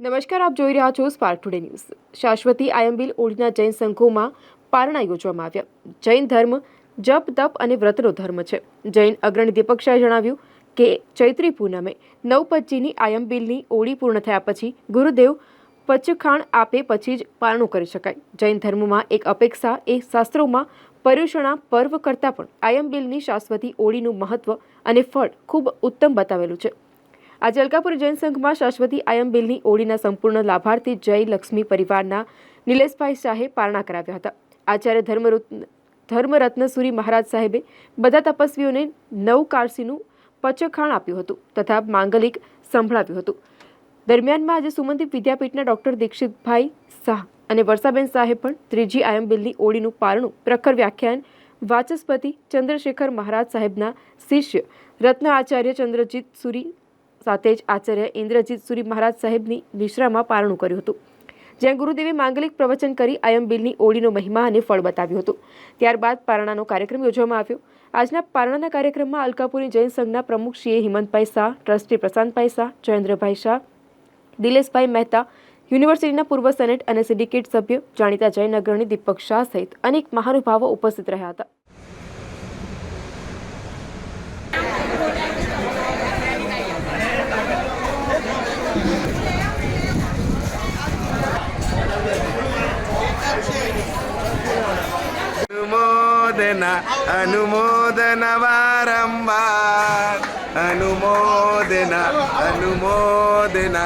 નમસ્કાર, આપ જોઈ રહ્યા છો સ્પાર્ક ટુડે ન્યૂઝ શાશ્વતી આયંબિલ ઓળીના જૈન સંઘોમાં પારણા યોજવામાં આવ્યા. જૈન ધર્મ, જપ, તપ અને વ્રતનો ધર્મ છે. જૈન અગ્રણી દીપક શાહે જણાવ્યું કે, ચૈત્રી પૂનમે નવ પચીની આયંબિલની ઓળી પૂર્ણ થયા પછી ગુરુદેવ પચખાણ આપે પછી જ પારણું કરી શકાય. જૈન ધર્મમાં એક અપેક્ષા એ શાસ્ત્રોમાં પર્યુષણા પર્વ કરતાં પણ આયંબિલની શાશ્વતી ઓળીનું મહત્વ અને ફળ ખૂબ ઉત્તમ બતાવેલું છે. આજે અલકાપુર જૈન સંઘમાં શાશ્વતી આયંબિલની ઓળીના સંપૂર્ણ લાભાર્થી જય લક્ષ્મી પરિવારના નિલેશભાઈ શાહે પારણા કરાવ્યા હતા. આચાર્ય ધર્મરત્ન ધર્મરત્નસુરી મહારાજ સાહેબે બધા તપસ્વીઓને નવ કારસીનું પચખાણ આપ્યું હતું તથા માંગલિક સંભળાવ્યું હતું. દરમિયાનમાં આજે સુમનદીપ વિદ્યાપીઠના ડોક્ટર દીક્ષિતભાઈ શાહ અને વર્ષાબેન શાહે પણ ત્રીજી આયંબિલની ઓળીનું પારણું પ્રખર વ્યાખ્યાન વાચસ્પતિ ચંદ્રશેખર મહારાજ સાહેબના શિષ્ય રત્ન આચાર્ય ચંદ્રજીત સુરી સાથે જ આચાર્ય ઇન્દ્રજીત સુરી મહારાજ સાહેબની નિશ્રામાં પારણું કર્યું હતું. જ્યાં ગુરુદેવે માંગલિક પ્રવચન કરી આયંબિલની ઓળીનો મહિમા અને ફળ બતાવ્યું હતું. ત્યારબાદ પારણાનો કાર્યક્રમ યોજવામાં આવ્યો. આજના પારણાના કાર્યક્રમમાં અલકાપુરી જૈન સંઘના પ્રમુખ શ્રી હિમંતભાઈ શાહ, ટ્રસ્ટી પ્રશાંતભાઈ શાહ, જયેન્દ્રભાઈ શાહ, દિલેશભાઈ મહેતા, યુનિવર્સિટીના પૂર્વ સેનેટ અને સિન્ડિકેટ સભ્ય જાણીતા જૈન અગ્રણી દીપક શાહ સહિત અનેક મહાનુભાવો ઉપસ્થિત રહ્યા હતા. అనుమోదన అనుమోదన వారంవార్ అనుమోదన అనుమోదన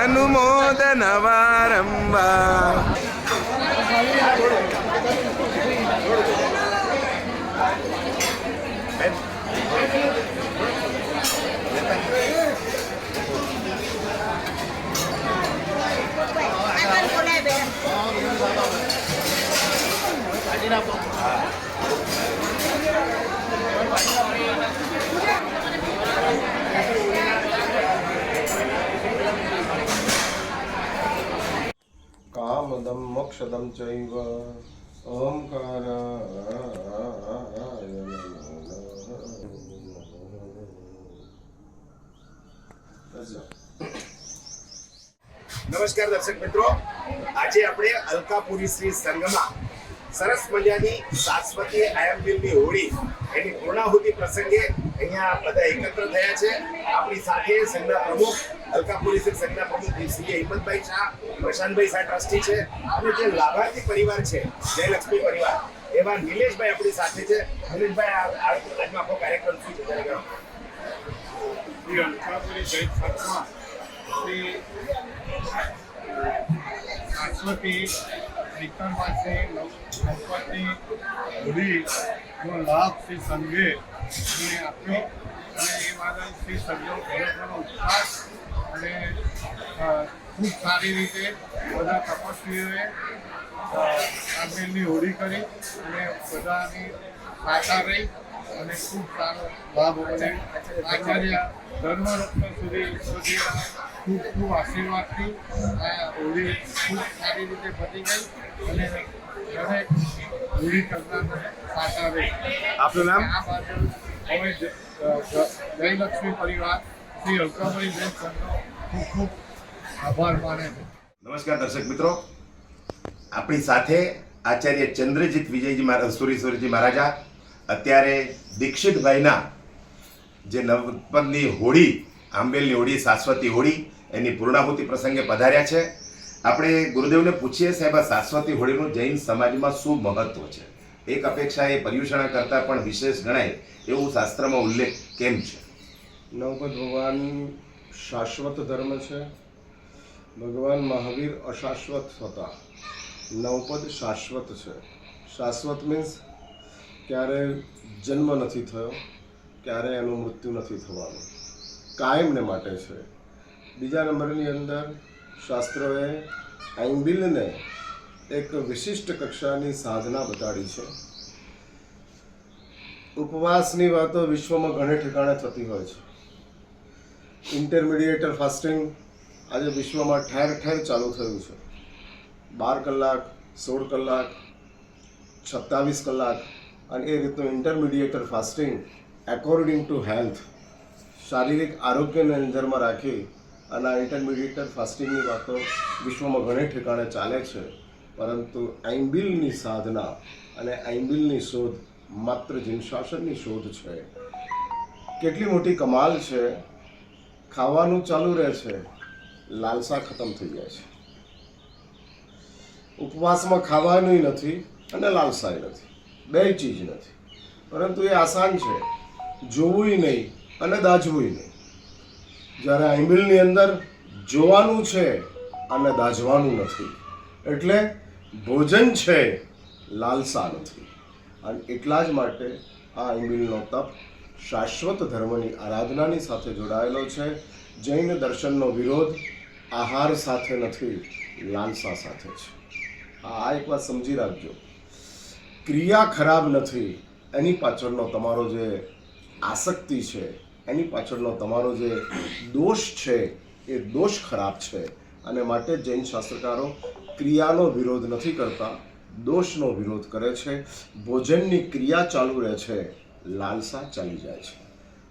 అనుమోదన వారంవార్ કામદમ મોક્ષદમ ચૈવ. ઓમકાર. નમસ્કાર દર્શક મિત્રો. આજે આપણે અલકાપુરી શ્રી સંઘમાં સરસ મજાની શાશ્વતી આયંબિલની હોળી. એની પૂર્ણાહુતિ પ્રસંગે અહીંયા બધા એકત્ર થયા છે. આપણી સાથે સંઘના પ્રમુખ અલકાપુરી સંઘના પ્રમુખ શ્રી હિંમતભાઈ શાહ, પ્રશાંતભાઈ શાહ ટ્રસ્ટી છે. અને જે લાભાર્થી પરિવાર છે, જયલક્ષ્મી પરિવાર, એવા નિલેશભાઈ આપણી સાથે છે. નિલેશભાઈ આજનો આખો કાર્યક્રમ શું છે? જરા શ્રી શાશ્વતી નિકણ પાસે ગણપતિ હોળીનો લાભ શ્રી સંઘે અમને આપ્યો. અને એ બાદલ શ્રી સંઘનો ખરેખરનો ઉપવાસ અને ખૂબ સારી રીતે બધા તપસ્વીઓએ આંબેલની હોળી કરી અને બધાની સાકાર રહી અને ખૂબ સારો લાભ અમને આચાર્ય ધર્મરત્ન સુધી સુધીના ખૂબ ખૂબ આશીર્વાદથી આ હોળી ખૂબ સારી રીતે પતી ગઈ અને દરેક હોળી કરનાર આપનું નામ? આ બાજુ હવે જ- અ, જ- જયલક્ષ્મી પરિવાર શ્રી અલકાભાઈ જૈન સરનો ખૂબ ખૂબ આભાર માને છે. નમસ્કાર દર્શક મિત્રો. આપણી સાથે આચાર્ય ચંદ્રજીત વિજયજી મહારાજ સુરેશ્વરજી મહારાજા અત્યારે દીક્ષિતભાઈના જે નવપદની હોળી આંબેલની હોળી શાશ્વતી હોળી એની પૂર્ણાહુતિ પ્રસંગે પધાર્યા છે. આપણે ગુરુદેવને પૂછીએ, સાહેબ, આ શાશ્વતી હોળીનું જૈન સમાજમાં શું મહત્વ છે? એક અપેક્ષા એ પર્યુષણા કરતાં પણ વિશેષ ગણાય એવું શાસ્ત્રમાં ઉલ્લેખ કેમ છે? નવપદ ભગવાન શાશ્વત ધર્મ છે. ભગવાન મહાવીર અશાશ્વત હતા. નવપદ શાશ્વત છે. શાશ્વત મીન્સ ક્યારે જન્મ નથી થયો, ક્યારે એનું મૃત્યુ નથી થવાનું. કાયમને માટે છે. બીજા નંબરની અંદર શાસ્ત્રોએ આંબિલને એક વિશિષ્ટ કક્ષાની સાધના બતાડી છે. ઉપવાસની વાતો વિશ્વમાં ઘણે ઠેકાણે થતી હોય છે. ઇન્ટરમીડિયેટર ફાસ્ટિંગ આજે વિશ્વમાં ઠેર ઠેર ચાલુ થયું છે. બાર કલાક, સોળ કલાક સત્તાવીસ કલાક અને એ રીતનું intermediator fasting according to health શારીરિક આરોગ્યને નજરમાં રાખી અને આ ઇન્ટરમીડિયેટર ફાસ્ટિંગની વાતો વિશ્વમાં ઘણે ઠેકાણે ચાલે છે, પરંતુ આઈમ્બિલની સાધના અને આઈમ્બિલની શોધ માત્ર જીનશાસનની શોધ છે. કેટલી મોટી કમાલ છે, ખાવાનું ચાલુ રહે છે, લાલસા ખતમ થઈ જાય છે. ઉપવાસમાં ખાવાનું નથી અને લાલસાય નથી, બે ચીજ નથી, પરંતુ એ આસાન છે જોવું નહીં અને દાજવું નહીં. જ્યારે આઈમિલની અંદર જોવાનું છે અને દાજવાનું નથી. એટલે ભોજન છે, લાલસા નથી. અને એટલા જ માટે આ આઈમિલનો તપ શાશ્વત ધર્મની આરાધનાની સાથે જોડાયેલો છે. જૈન દર્શનનો વિરોધ આહાર સાથે નથી, લાલસા સાથે છે. આ એક વાત સમજી રાખજો. ક્રિયા ખરાબ નથી. એની પાછળનો તમારો જે આસક્તિ છે એની પાછળનો તમારો જે દોષ છે, એ દોષ ખરાબ છે. અને માટે જૈન શાસ્ત્રકારો ક્રિયાનો વિરોધ નથી કરતા, દોષનો વિરોધ કરે છે. ભોજનની ક્રિયા ચાલુ રહે છે, લાલસા ચાલી જાય છે.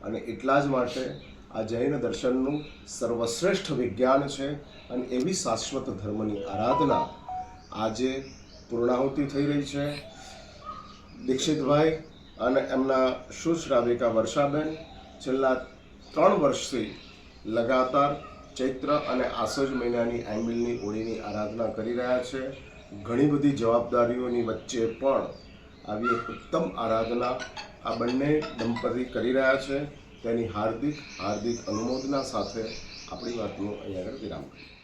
અને એટલા જ માટે આ જૈન દર્શનનું સર્વશ્રેષ્ઠ વિજ્ઞાન છે અને એવી શાશ્વત ધર્મની આરાધના આજે પૂર્ણાહુતિ થઈ રહી છે. દીક્ષિતભાઈ અને એમના સુશ્રાવિકા વર્ષાબેન છેલ્લા ત્રણ વર્ષથી લગાતાર ચૈત્ર અને આસોજ મહિનાની આઈમિલની હોળીની આરાધના કરી રહ્યા છે. ઘણી બધી જવાબદારીઓની વચ્ચે પણ આવી એક ઉત્તમ આરાધના આ બંને દંપતી કરી રહ્યા છે. તેની હાર્દિક હાર્દિક અનુમોદના સાથે આપણી વાતનું અહીંયા આગળ વિરામ કરીએ.